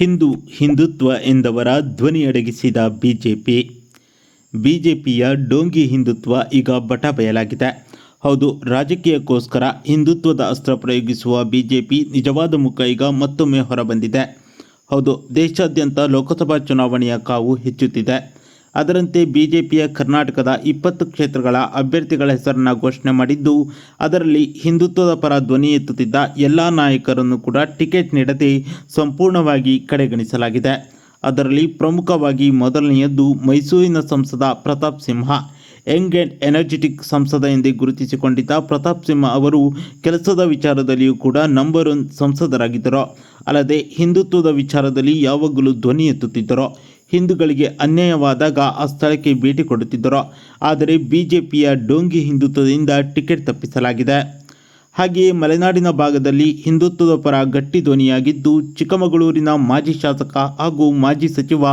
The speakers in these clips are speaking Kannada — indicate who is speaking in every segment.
Speaker 1: ಹಿಂದೂ ಹಿಂದುತ್ವ ಎಂದವರ ಧ್ವನಿ ಅಡಗಿಸಿದ ಬಿಜೆಪಿ. ಬಿಜೆಪಿಯ ಡೋಂಗಿ ಹಿಂದುತ್ವ ಈಗ ಬಟ ಬಯಲಾಗಿದೆ. ಹೌದು, ರಾಜಕೀಯಕ್ಕೋಸ್ಕರ ಹಿಂದುತ್ವದ ಅಸ್ತ್ರ ಪ್ರಯೋಗಿಸುವ ಬಿಜೆಪಿ ನಿಜವಾದ ಮುಖ ಈಗ ಮತ್ತೊಮ್ಮೆ ಹೊರಬಂದಿದೆ. ಹೌದು, ದೇಶಾದ್ಯಂತ ಲೋಕಸಭಾ ಚುನಾವಣೆಯ ಕಾವು ಹೆಚ್ಚುತ್ತಿದೆ. ಅದರಂತೆ ಬಿಜೆಪಿಯ ಕರ್ನಾಟಕದ ಇಪ್ಪತ್ತು ಕ್ಷೇತ್ರಗಳ ಅಭ್ಯರ್ಥಿಗಳ ಹೆಸರನ್ನು ಘೋಷಣೆ ಮಾಡಿದ್ದು, ಅದರಲ್ಲಿ ಹಿಂದುತ್ವದ ಪರ ಧ್ವನಿ ಎತ್ತುತ್ತಿದ್ದ ಎಲ್ಲ ನಾಯಕರನ್ನು ಕೂಡ ಟಿಕೆಟ್ ನೀಡದೆ ಸಂಪೂರ್ಣವಾಗಿ ಕಡೆಗಣಿಸಲಾಗಿದೆ. ಅದರಲ್ಲಿ ಪ್ರಮುಖವಾಗಿ ಮೊದಲನೆಯದ್ದು ಮೈಸೂರಿನ ಸಂಸದ Pratap Simha. Young and energetic ಸಂಸದ ಎಂದೇ ಗುರುತಿಸಿಕೊಂಡಿದ್ದ ಪ್ರತಾಪ್ ಸಿಂಹ ಅವರು ಕೆಲಸದ ವಿಚಾರದಲ್ಲಿಯೂ ಕೂಡ ನಂಬರ್ ಒನ್ ಸಂಸದರಾಗಿದ್ದರು. ಅಲ್ಲದೆ ಹಿಂದುತ್ವದ ವಿಚಾರದಲ್ಲಿ ಯಾವಾಗಲೂ ಧ್ವನಿ ಎತ್ತುತ್ತಿದ್ದರು. ಹಿಂದೂಗಳಿಗೆ ಅನ್ಯಾಯವಾದಾಗ ಆ ಸ್ಥಳಕ್ಕೆ ಭೇಟಿ ಕೊಡುತ್ತಿದ್ದರು. ಆದರೆ ಬಿಜೆಪಿಯ ಡೋಂಗಿ ಹಿಂದುತ್ವದಿಂದ ಟಿಕೆಟ್ ತಪ್ಪಿಸಲಾಗಿದೆ. ಹಾಗೆಯೇ ಮಲೆನಾಡಿನ ಭಾಗದಲ್ಲಿ ಹಿಂದುತ್ವದ ಪರ ಗಟ್ಟಿ ಧ್ವನಿಯಾಗಿದ್ದು, ಚಿಕ್ಕಮಗಳೂರಿನ ಮಾಜಿ ಶಾಸಕ ಹಾಗೂ ಮಾಜಿ ಸಚಿವ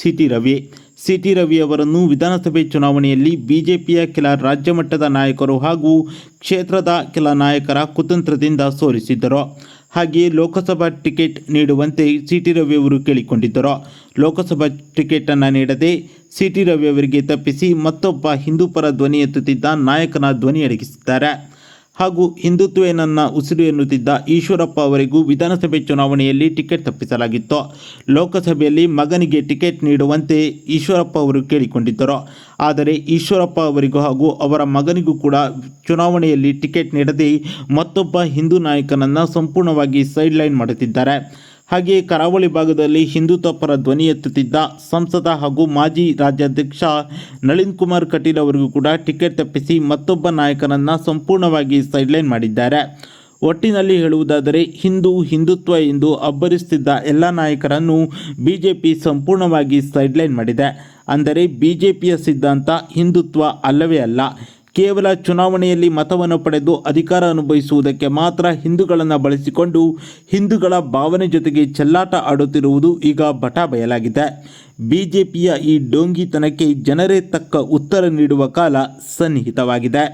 Speaker 1: C T Ravi C T Ravi ಅವರನ್ನು ವಿಧಾನಸಭೆ ಚುನಾವಣೆಯಲ್ಲಿ ಬಿಜೆಪಿಯ ಕೆಲ ರಾಜ್ಯ ಮಟ್ಟದ ನಾಯಕರು ಹಾಗೂ ಕ್ಷೇತ್ರದ ಕೆಲ ನಾಯಕರ ಕುತಂತ್ರದಿಂದ ಸೋಲಿಸಿದ್ದರು ಹಾಗೆಯೇ ಲೋಕಸಭಾ ಟಿಕೆಟ್ ನೀಡುವಂತೆ ಸಿ ಟಿ ರವಿ ಅವರು ಕೇಳಿಕೊಂಡಿದ್ದರು. ಲೋಕಸಭಾ ಟಿಕೆಟನ್ನು ನೀಡದೆ ಸಿ ಟಿ ರವಿ ಅವರಿಗೆ ತಪ್ಪಿಸಿ ಮತ್ತೊಬ್ಬ ಹಿಂದೂ ಪರ ಧ್ವನಿ ಎತ್ತುತ್ತಿದ್ದ ನಾಯಕನ ಧ್ವನಿ ಅಡಗಿಸಿದ್ದಾರೆ. ಹಾಗೂ ಹಿಂದುತ್ವೇ ನನ್ನ ಉಸಿರು ಎನ್ನುತ್ತಿದ್ದ ಈಶ್ವರಪ್ಪ ಅವರಿಗೂ ವಿಧಾನಸಭೆ ಚುನಾವಣೆಯಲ್ಲಿ ಟಿಕೆಟ್ ತಪ್ಪಿಸಲಾಗಿತ್ತು. ಲೋಕಸಭೆಯಲ್ಲಿ ಮಗನಿಗೆ ಟಿಕೆಟ್ ನೀಡುವಂತೆ ಈಶ್ವರಪ್ಪ ಅವರು ಕೇಳಿಕೊಂಡಿದ್ದರು. ಆದರೆ ಈಶ್ವರಪ್ಪ ಅವರಿಗೂ ಹಾಗೂ ಅವರ ಮಗನಿಗೂ ಕೂಡ ಚುನಾವಣೆಯಲ್ಲಿ ಟಿಕೆಟ್ ನೀಡದೆ ಮತ್ತೊಬ್ಬ ಹಿಂದೂ ನಾಯಕನನ್ನು ಸಂಪೂರ್ಣವಾಗಿ ಸೈಡ್ಲೈನ್ ಮಾಡುತ್ತಿದ್ದಾರೆ. ಹಾಗೆಯೇ ಕರಾವಳಿ ಭಾಗದಲ್ಲಿ ಹಿಂದುತ್ವ ಪರ ಧ್ವನಿ ಎತ್ತುತ್ತಿದ್ದ ಸಂಸದ ಹಾಗೂ ಮಾಜಿ ರಾಜ್ಯಾಧ್ಯಕ್ಷ ನಳಿನ್ ಕುಮಾರ್ ಕಟೀಲ್ ಅವರಿಗೂ ಕೂಡ ಟಿಕೆಟ್ ತಪ್ಪಿಸಿ ಮತ್ತೊಬ್ಬ ನಾಯಕನನ್ನು ಸಂಪೂರ್ಣವಾಗಿ ಸೈಡ್ಲೈನ್ ಮಾಡಿದ್ದಾರೆ. ಒಟ್ಟಿನಲ್ಲಿ ಹೇಳುವುದಾದರೆ, ಹಿಂದೂ ಹಿಂದುತ್ವ ಎಂದು ಅಬ್ಬರಿಸುತ್ತಿದ್ದ ಎಲ್ಲ ನಾಯಕರನ್ನು ಬಿಜೆಪಿ ಸಂಪೂರ್ಣವಾಗಿ ಸೈಡ್ಲೈನ್ ಮಾಡಿದೆ. ಅಂದರೆ ಬಿಜೆಪಿಯ ಸಿದ್ಧಾಂತ ಹಿಂದುತ್ವ ಅಲ್ಲವೇ ಅಲ್ಲ. ಕೇವಲ ಚುನಾವಣೆಯಲ್ಲಿ ಮತವನ್ನು ಪಡೆದು ಅಧಿಕಾರ ಅನುಭವಿಸುವುದಕ್ಕೆ ಮಾತ್ರ ಹಿಂದೂಗಳನ್ನು ಬಳಸಿಕೊಂಡು ಹಿಂದೂಗಳ ಭಾವನೆ ಜೊತೆಗೆ ಚೆಲ್ಲಾಟ ಆಡುತ್ತಿರುವುದು ಈಗ ಬಟ ಬಯಲಾಗಿದೆ. ಬಿಜೆಪಿಯ ಈ ಡೋಂಗಿತನಕ್ಕೆ ಜನರೇ ತಕ್ಕ ಉತ್ತರ ನೀಡುವ ಕಾಲ ಸನ್ನಿಹಿತವಾಗಿದೆ.